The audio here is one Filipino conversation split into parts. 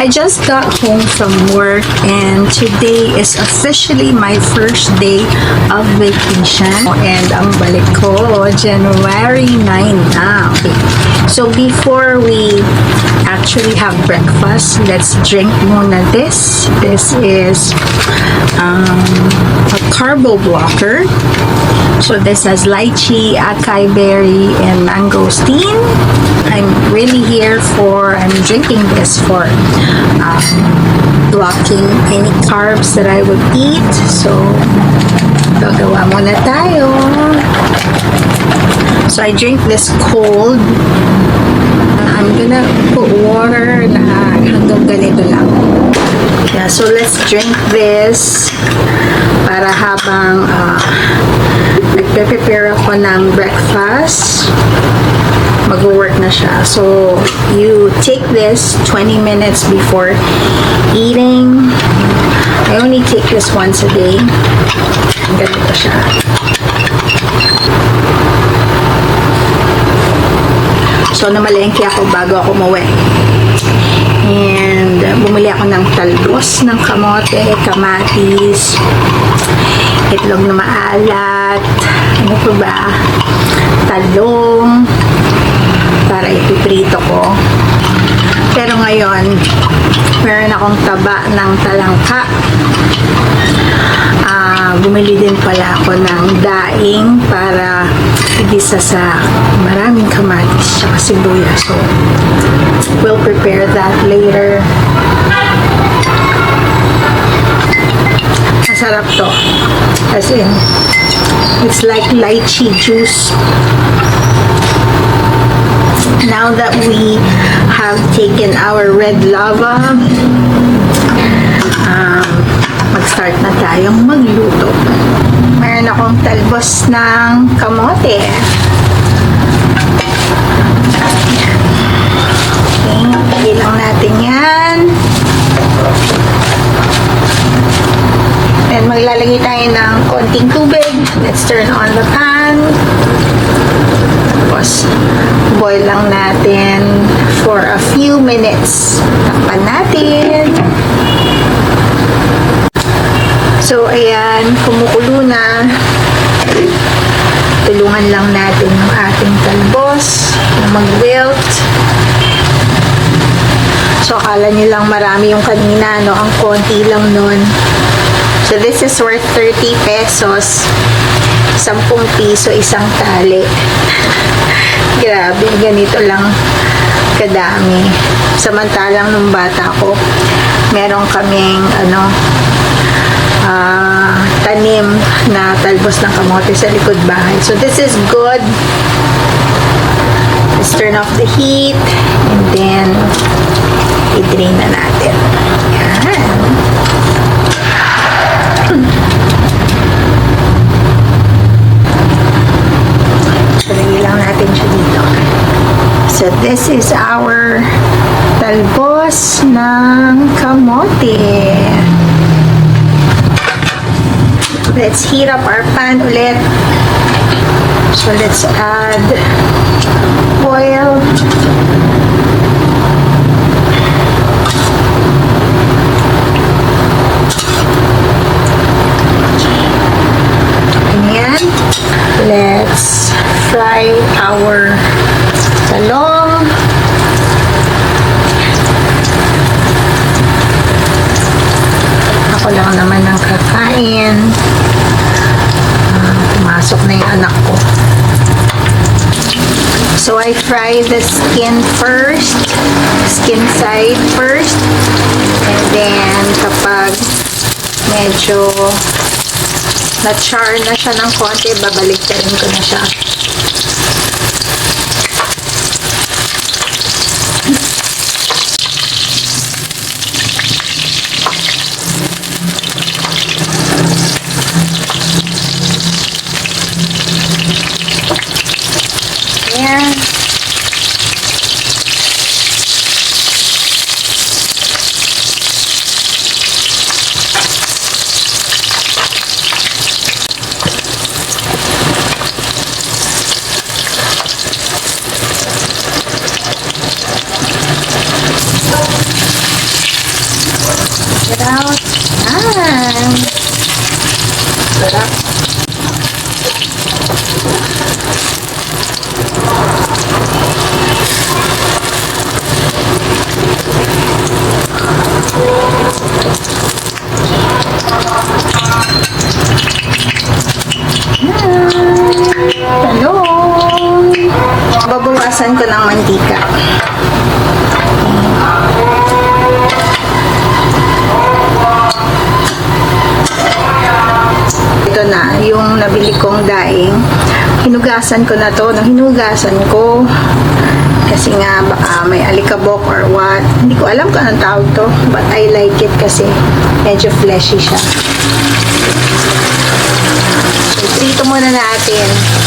I just got home from work and today is officially my first day of vacation and ang balik ko January 9 na. So before we actually have breakfast, let's drink muna this. This is um, a carbo blocker. So this has lychee, acai berry, and mangosteen. I'm really here for, I'm drinking this for um, blocking any carbs that I would eat. So, gagawa muna tayo. So I drink this cold. I'm gonna put water na hanggang ganito lang. Yeah, so let's drink this para habang uh, nagpe-prepare ako ng breakfast, mag-work na siya. So, you take this 20 minutes before eating. I only take this once a day. Ganito siya. So, namalengke ako bago ako umuwi. And bumili ako ng talbos ng kamote, kamatis, itlog na maalat, ano pa ba, talong, para ipiprito ko. Pero ngayon, meron akong taba ng talangka. Ah, bumili din pala ako ng daing para igisa sa maraming kamatis at sibuyas. So, we'll prepare that later. Masarap to. As in, it's like lychee juice. Now that we have taken our red lava, um, mag-start na tayong magluto. Meron akong talbos ng kamote. Okay, lang natin yan. Then maglalagay tayo ng konting tubig. Let's turn on the pan. Tapos, boil lang natin for a few minutes. Takpan natin. So, ayan, kumukulo na. Tulungan lang natin yung ating talbos na mag-wilt. So, akala nyo marami yung kanina, no? Ang konti lang nun. So, this is worth 30 pesos. 10 piso isang tali. Grabe, ganito lang kadami. Samantalang nung bata ko, meron kaming ano, ah, tanim na talbos ng kamote sa likod bahay. So this is good. Let's turn off the heat and then i-drain na natin. Yan. Lagay lang natin siya dito. So, this is our talbos ng kamote. Let's heat up our pan ulit. So, let's add oil. Let's fry our talong. Ako lang naman ang kakain. Ah, pumasok na yung anak ko. So I fry the skin first, skin side first, and then kapag medyo na-char na siya ng konti, babalik ko na siya. Ayan. about. Yan. Sarap. Hello! Babawasan ko ng mantika. Ito na, yung nabili kong daing. Hinugasan ko na to. Nung hinugasan ko, kasi nga baka may alikabok or what. Hindi ko alam kung anong tawag to. But I like it kasi medyo fleshy siya. So, prito muna natin.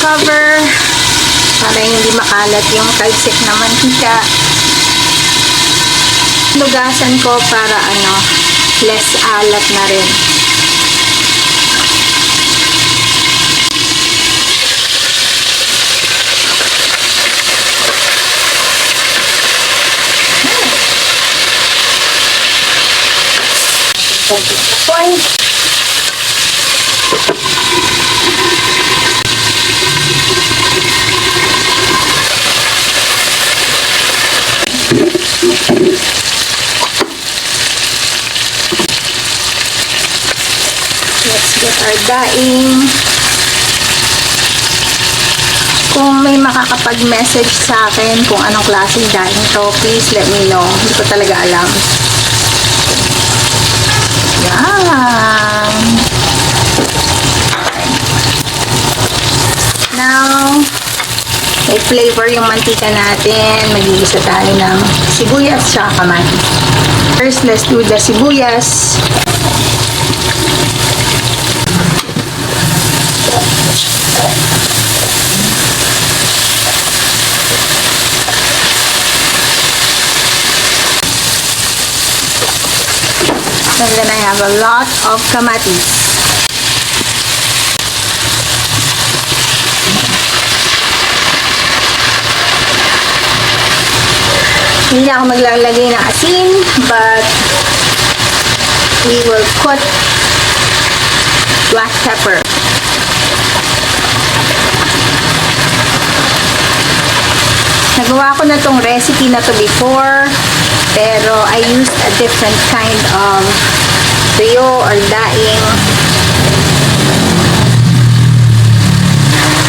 Cover para hindi makalat yung talsik na mantika. Lugasan ko para ano, less alat na rin. Point. Let's our daing. Kung may makakapag-message sa akin kung anong klaseng daing to, please let me know. Hindi ko talaga alam. Yan. Now, may flavor yung mantika natin. Mag-iisa tayo ng sibuyas at kamatis. First, let's do the sibuyas. A lot of kamatis. Hindi ako maglalagay ng asin, but we will put black pepper. Nagawa ko na tong recipe na to before, pero I used a different kind of tuyo or daing.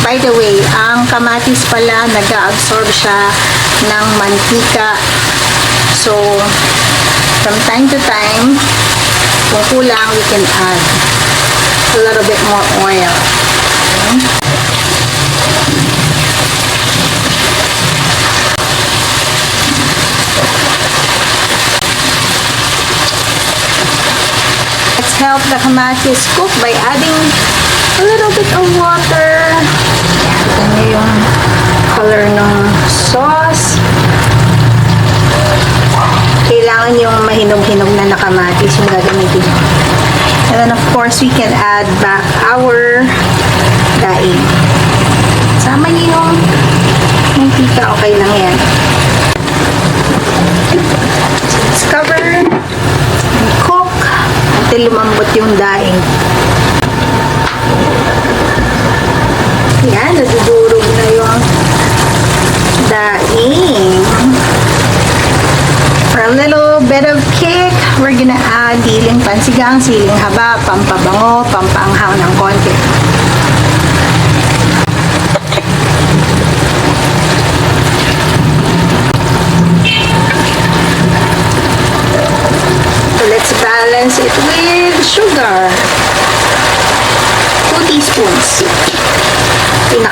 By the way, ang kamatis pala nag-absorb siya ng mantika. So, from time to time, kung kulang, we can add a little bit more oil. Okay. Help the kamatis cook by adding a little bit of water. Ito na yung color ng sauce. Kailangan yung mahinog-hinog na nakamatis yung gagamitin. And then of course, we can add back our daing. Sama niyo yung mantika, okay lang yan. Let's cover and cook until lumambot yung daing. Yan, nadudurog na yung daing. For a little bit of kick, we're gonna add diling pansigang, siling haba, pampabango, pampaanghang ng konti.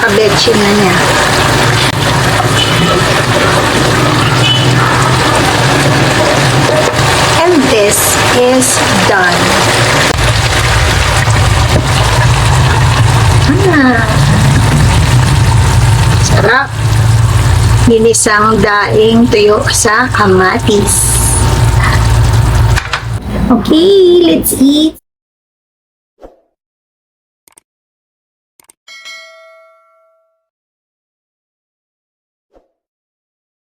Pinaka-betchin na niya. And this is done. Ah. Sarap. Ginisang daing tuyo sa kamatis. Okay, let's eat.